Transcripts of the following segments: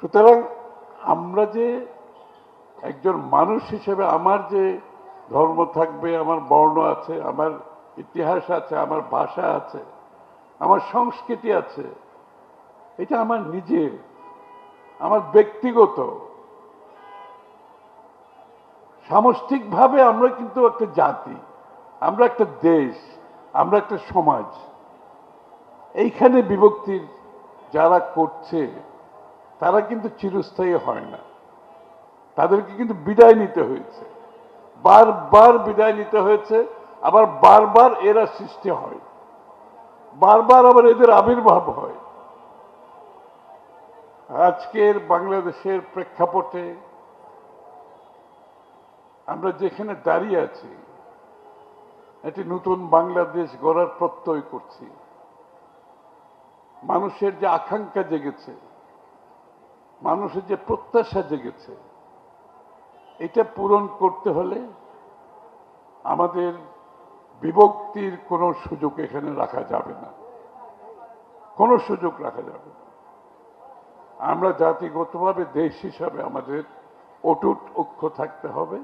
সুতরাং আমরা যে একজন মানুষ হিসেবে আমার যে ধর্ম থাকবে, আমার বর্ণ আছে, আমার ইতিহাস আছে, আমার ভাষা আছে, আমার সংস্কৃতি আছে, এটা আমার নিজের, আমার ব্যক্তিগত। সামষ্টিকভাবে আমরা কিন্তু একটা জাতি, আমরা একটা দেশ, আমরা একটা সমাজ। এইখানে বিভক্তির যারা করছে তারা কিন্তু চিরস্থায়ী হয় না। তাদেরকে কিন্তু বিদায় নিতে হয়েছে। বারবার বিদায় নিতে হয়েছে, আবার বারবার এরা সৃষ্টি হয়। বারবার আবার এদের আবির্ভাব হয়। আজকের বাংলাদেশের প্রেক্ষাপটে আমরা যেখানে দাঁড়িয়ে আছি, একটি নতুন বাংলাদেশ গড়ার প্রত্যয় করছি। মানুষের যে আকাঙ্ক্ষা জেগেছে মানুষের যে প্রত্যাশা জেগেছে, এটা পূরণ করতে হলে আমাদের বিভক্তির কোনো সুযোগ এখানে রাখা যাবে না। কোনো সুযোগ রাখা যাবে আমরা জাতিগতভাবে দেশ হিসাবে আমাদের অটুট ঐক্য থাকতে হবে।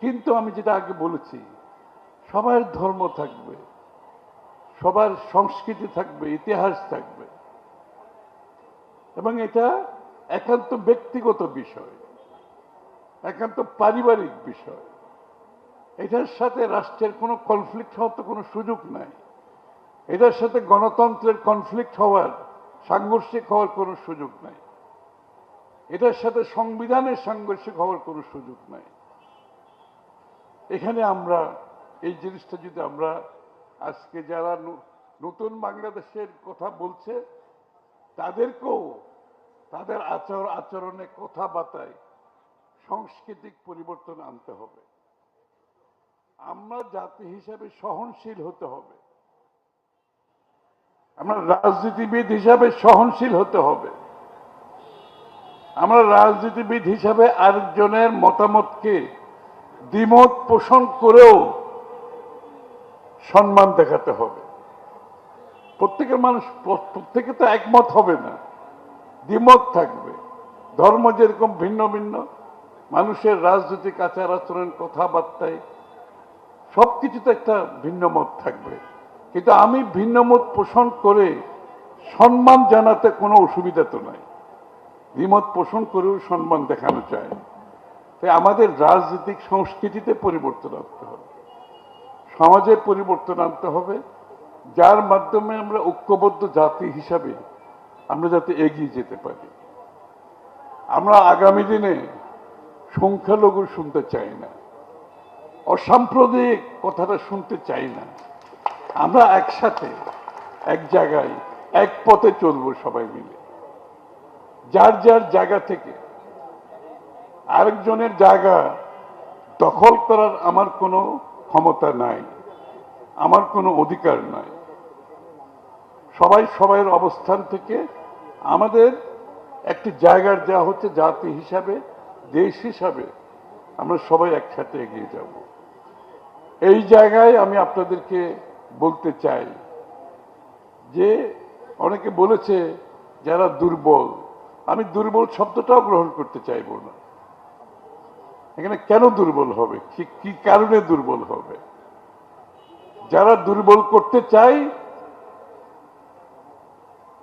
কিন্তু আমি যেটা আগে বলেছি, সবার ধর্ম থাকবে, সবার সংস্কৃতি থাকবে, ইতিহাস থাকবে। এবং এটা একান্ত ব্যক্তিগত বিষয়, একান্ত পারিবারিক বিষয়। এটার সাথে রাষ্ট্রের কোনো কনফ্লিক্ট হওয়ার তো কোনো সুযোগ নাই। এটার সাথে গণতন্ত্রের কনফ্লিক্ট হওয়ার, সাংঘর্ষিক হওয়ার কোনো সুযোগ নাই। এটার সাথে সংবিধানের সাংঘর্ষিক হওয়ার কোনো সুযোগ নাই। এখানে আমরা, এই জিনিসটা যদি আমরা আজকে যারা নতুন বাংলাদেশের কথা বলছে, তাদেরকেও তাদের আচর আচরণে কথাবার্তায় সাংস্কৃতিক পরিবর্তন আনতে হবে। আমরা জাতি হিসাবে সহনশীল হতে হবে। আমরা রাজনীতিবিদ হিসাবে সহনশীল হতে হবে। আমরা রাজনীতিবিদ হিসাবে আরেকজনের মতামতকে দ্বিমত পোষণ করেও সম্মান দেখাতে হবে। প্রত্যেকের মানুষ, প্রত্যেকে তো একমত হবে না। দ্বিমত থাকবে। ধর্ম যেরকম ভিন্ন ভিন্ন, মানুষের রাজনৈতিক আচার আচরণ, কথাবার্তায় সব কিছুতে একটা ভিন্ন মত থাকবে। কিন্তু আমি ভিন্ন মত পোষণ করে সম্মান জানাতে কোনো অসুবিধা তো নাই। দ্বিমত পোষণ করেও সম্মান দেখানো চায় তাই আমাদের রাজনৈতিক সংস্কৃতিতে পরিবর্তন আনতে হবে। সমাজে পরিবর্তন আনতে হবে, যার মাধ্যমে আমরা ঐক্যবদ্ধ জাতি হিসাবে আমরা যাতে এগিয়ে যেতে পারি। আমরা আগামী দিনে সংখ্যালঘু শুনতে চাই না, অসাম্প্রদায়িক কথাটা শুনতে চাই না। আমরা একসাথে, এক জায়গায়, এক পথে চলবো সবাই মিলে। যার যার জায়গা থেকে আরেকজনের জায়গা দখল করার আমার কোনো ক্ষমতা নাই, আমার কোনো অধিকার নাই। সবাই সবাইয়ের অবস্থান থেকে আমাদের একটি জায়গার যা হচ্ছে জাতি হিসাবে, দেশ হিসাবে। আমরা সবাই একসাথে এগিয়ে যাব। এই জায়গায় আমি আপনাদেরকে বলতে চাই যে, অনেকে বলেছে যারা দুর্বল, আমি দুর্বল শব্দটাও গ্রহণ করতে চাইব না। এখানে কেন দুর্বল হবে? কি কি কারণে দুর্বল হবে? যারা দুর্বল করতে চাই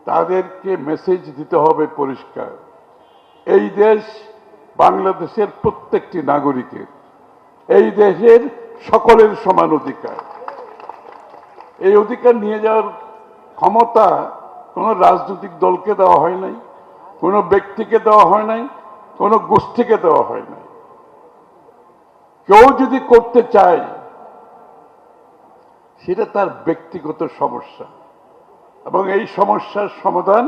তাদেরকে মেসেজ দিতে হবে পরিষ্কার। এই দেশ বাংলাদেশের প্রত্যেকটি নাগরিকের, এই দেশের সকলের সমান অধিকার। এই অধিকার নিয়ে যাওয়ার ক্ষমতা কোনো রাজনৈতিক দলকে দেওয়া হয় নাই, কোনো ব্যক্তিকে দেওয়া হয় নাই, কোনো গোষ্ঠীকে দেওয়া হয় নাই। কেউ যদি করতে চায়, সেটা তার ব্যক্তিগত সমস্যা। এবং এই সমস্যার সমাধান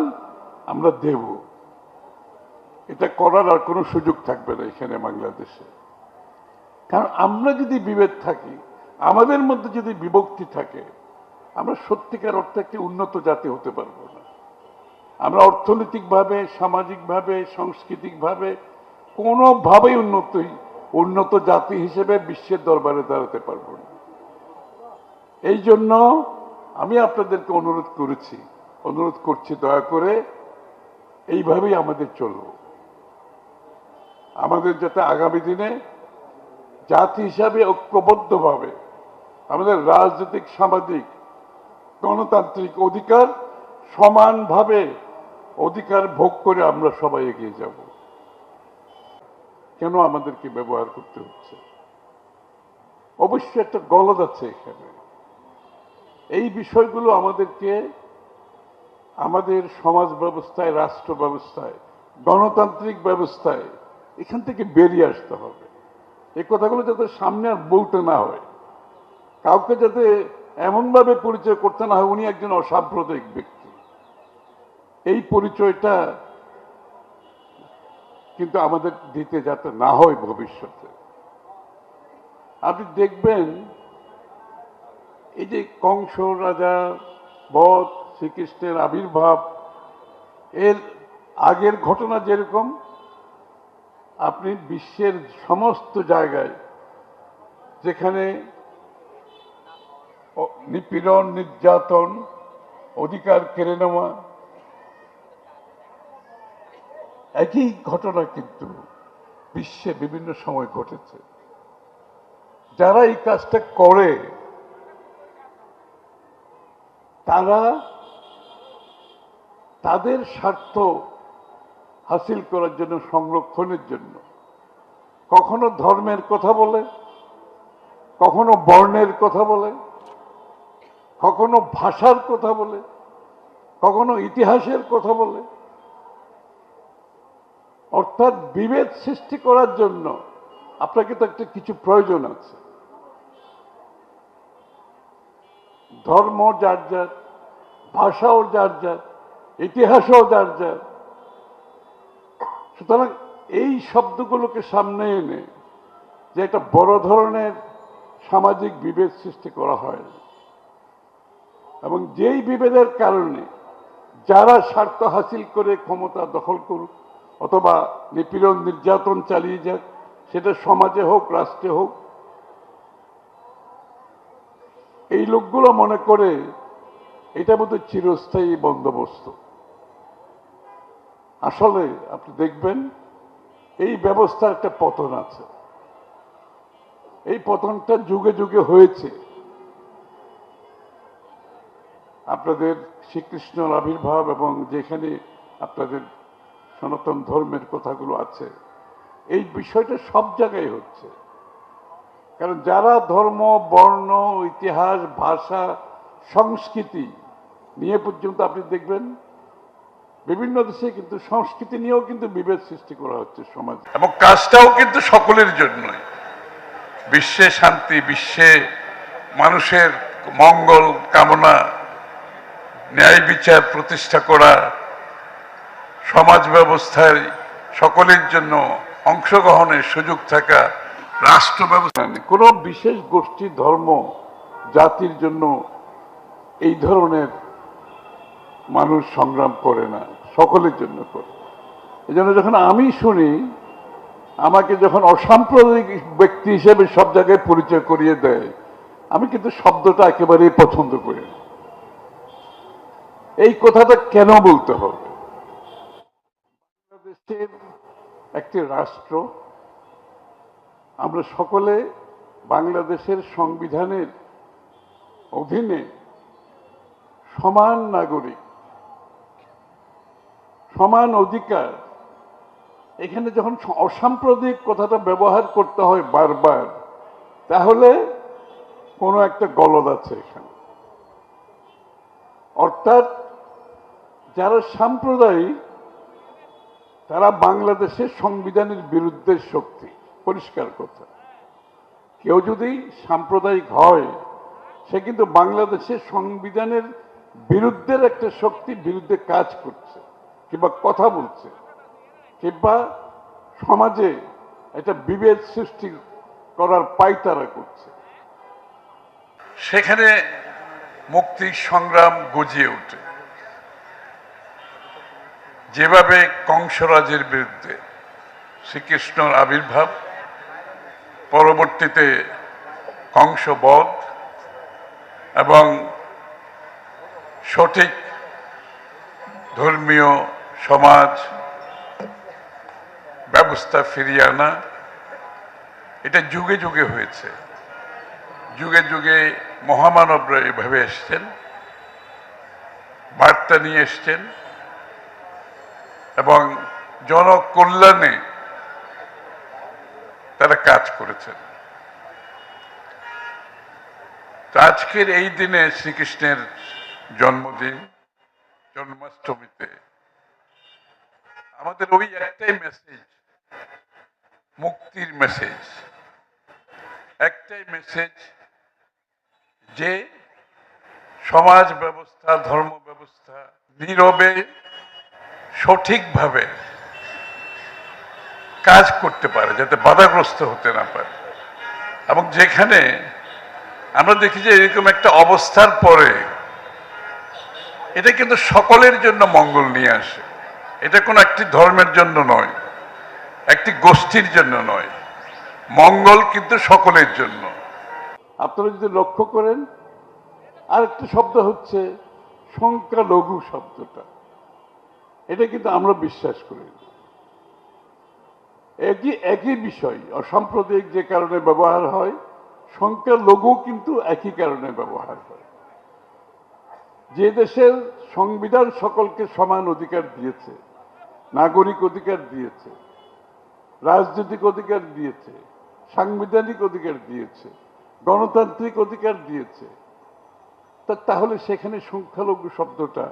আমরা দেব। এটা করার আর কোনো সুযোগ থাকবে না এখানে বাংলাদেশে। কারণ আমরা যদি বিভেদ থাকি, আমাদের মধ্যে যদি বিভক্তি থাকে, আমরা সত্যিকার অর্থে একটি উন্নত জাতি হতে পারব না। আমরা অর্থনৈতিকভাবে, সামাজিকভাবে, সাংস্কৃতিকভাবে কোনোভাবেই উন্নত উন্নত জাতি হিসেবে বিশ্বের দরবারে দাঁড়াতে পারব না। এই জন্য আমি আপনাদেরকে অনুরোধ করেছি, অনুরোধ করছি দয়া করে এইভাবেই আমাদের চলব আমাদের যাতে আগামী দিনে জাতি হিসাবে ঐক্যবদ্ধভাবে আমাদের রাজনৈতিক, সামাজিক, গণতান্ত্রিক অধিকার সমানভাবে অধিকার ভোগ করে আমরা সবাই এগিয়ে যাব। কেন আমাদেরকে ব্যবহার করতে হচ্ছে? অবশ্যই একটা গলদ আছে এখানে। এই বিষয়গুলো আমাদেরকে আমাদের সমাজ ব্যবস্থায়, রাষ্ট্র ব্যবস্থায়, গণতান্ত্রিক ব্যবস্থায় এখান থেকে বেরিয়ে আসতে হবে। এই কথাগুলো যাতে সামনে আর বলতে না হয়, কাউকে যাতে এমনভাবে পরিচয় করতে না হয়, উনি একজন অসাম্প্রদায়িক ব্যক্তি। এই পরিচয়টা কিন্তু আমাদের দিতে যাতে না হয় ভবিষ্যতে। আপনি দেখবেন এই যে কংস রাজা বধ শ্রীকৃষ্ণের আবির্ভাব, এর আগের ঘটনা যেরকম, আপনি বিশ্বের সমস্ত জায়গায় যেখানে নিপীড়ন, নির্যাতন অধিকার কেড়ে নেওয়া, একই ঘটনা কিন্তু বিশ্বে বিভিন্ন সময় ঘটেছে। যারা এই কাজটা করে তারা তাদের স্বার্থ হাসিল করার জন্য, সংরক্ষণের জন্য। কখনো ধর্মের কথা বলে, কখনো বর্ণের কথা বলে, কখনো ভাষার কথা বলে, কখনো ইতিহাসের কথা বলে। অর্থাৎ বিভেদ সৃষ্টি করার জন্য আপনাকে তো একটা কিছু প্রয়োজন আছে। ধর্ম যার যার ভাষাও যার যার, ইতিহাসও যার যার। সুতরাং এই শব্দগুলোকে সামনে এনে যে একটা বড় ধরনের সামাজিক বিভেদ সৃষ্টি করা হয়, এবং যেই বিভেদের কারণে যারা স্বার্থ হাসিল করে ক্ষমতা দখল করুক, অথবা নিপীড়ন নির্যাতন চালিয়ে যাক, সেটা সমাজে হোক, রাষ্ট্রে হোক, এই লোকগুলো মনে করে এটা বোধহয় চিরস্থায়ী বন্দোবস্ত। আসলে আপনি দেখবেন, এই ব্যবস্থার একটা পতন আছে। এই পতনটা যুগে যুগে হয়েছে। আপনাদের শ্রীকৃষ্ণর আবির্ভাব এবং যেখানে আপনাদের সনাতন ধর্মের কথাগুলো আছে, এই বিষয়টা সব জায়গায় হচ্ছে। কারণ যারা ধর্ম, বর্ণ, ইতিহাস, ভাষা, সংস্কৃতি নিয়ে পর্যন্ত আপনি দেখবেন বিভিন্ন দেশে কিন্তু সংস্কৃতি নিয়েও কিন্তু বিভেদ সৃষ্টি করা হচ্ছে সমাজে এবং কাজটাও কিন্তু সকলের জন্যই বিশ্বে শান্তি বিশ্বে মানুষের মঙ্গল কামনা ন্যায় বিচার প্রতিষ্ঠা করা সমাজ ব্যবস্থায় সকলের জন্য অংশগ্রহণের সুযোগ থাকা রাষ্ট্র ব্যবস্থা। কোনো বিশেষ গোষ্ঠী ধর্ম জাতির জন্য এই ধরনের মানুষ সংগ্রাম করে না, সকলের জন্য করে। এই জন্য যখন আমি শুনি, আমাকে যখন অসাম্প্রদায়িক ব্যক্তি হিসেবে সব জায়গায় পরিচয় করিয়ে দেয়, আমি কিন্তু শব্দটা একেবারেই পছন্দ করি না। এই কথাটা কেন বলতে হবে? বাংলাদেশের একটি রাষ্ট্র, আমরা সকলে বাংলাদেশের সংবিধানের অধীনে সমান নাগরিক। সমান অধিকার। এখানে যখন অসাম্প্রদায়িক কথাটা ব্যবহার করতে হয় বারবার, তাহলে কোনো একটা গলদ আছে এখানে। অর্থাৎ যারা সাম্প্রদায়িক, তারা বাংলাদেশের সংবিধানের বিরুদ্ধে শক্তি। পরিষ্কার কথা। কেউ যদি সাম্প্রদায়িক হয়, সে কিন্তু বাংলাদেশের সংবিধানের বিরুদ্ধের একটা শক্তির বিরুদ্ধে কাজ করছে। কিংবা কথা বলছে, কিংবা সমাজে একটা বিভেদ সৃষ্টি করার পাইতারা করছে। সেখানে মুক্তির সংগ্রাম গজিয়ে ওঠে। যেভাবে কংসরাজের বিরুদ্ধে শ্রীকৃষ্ণর আবির্ভাব, পরবর্তীতে কংসবধ এবং সঠিক ধর্মীয় সমাজ ব্যবস্থা ফিরিয়ে আনা, এটা যুগে যুগে হয়েছে। যুগে যুগে মহামানবরা এভাবে এসছেন, বার্তা নিয়ে এসছেন, এবং জনকল্যাণে তারা কাজ করেছেন। আজকের এই দিনে শ্রীকৃষ্ণের জন্মদিন, জন্মাষ্টমীতে আমাদের ওই একটাই মেসেজ মুক্তির মেসেজ একটাই মেসেজ যে সমাজ ব্যবস্থা, ধর্ম ব্যবস্থা নীরবে, সঠিকভাবে কাজ করতে পারে, যাতে বাধাগ্রস্ত হতে না পারে। এবং যেখানে আমরা দেখি যে এরকম একটা অবস্থার পরে এটা কিন্তু সকলের জন্য মঙ্গল নিয়ে আসে। এটা কোনো একটি ধর্মের জন্য নয়, একটি গোষ্ঠীর জন্য নয়, মঙ্গল কিন্তু সকলের জন্য। আপনারা যদি লক্ষ্য করেন, আরেকটি শব্দ হচ্ছে সংখ্যালঘু শব্দটা। এটা কিন্তু আমরা বিশ্বাস করি একই একই বিষয়, অসাম্প্রদায়িক যে কারণে ব্যবহার হয়, সংখ্যালঘু কিন্তু একই কারণে ব্যবহার হয়। যে দেশের সংবিধান সকলকে সমান অধিকার দিয়েছে নাগরিক অধিকার দিয়েছে, রাজনৈতিক অধিকার দিয়েছে, সাংবিধানিক অধিকার দিয়েছে, গণতান্ত্রিক অধিকার দিয়েছে। তাহলে সেখানে সংখ্যালঘু শব্দটা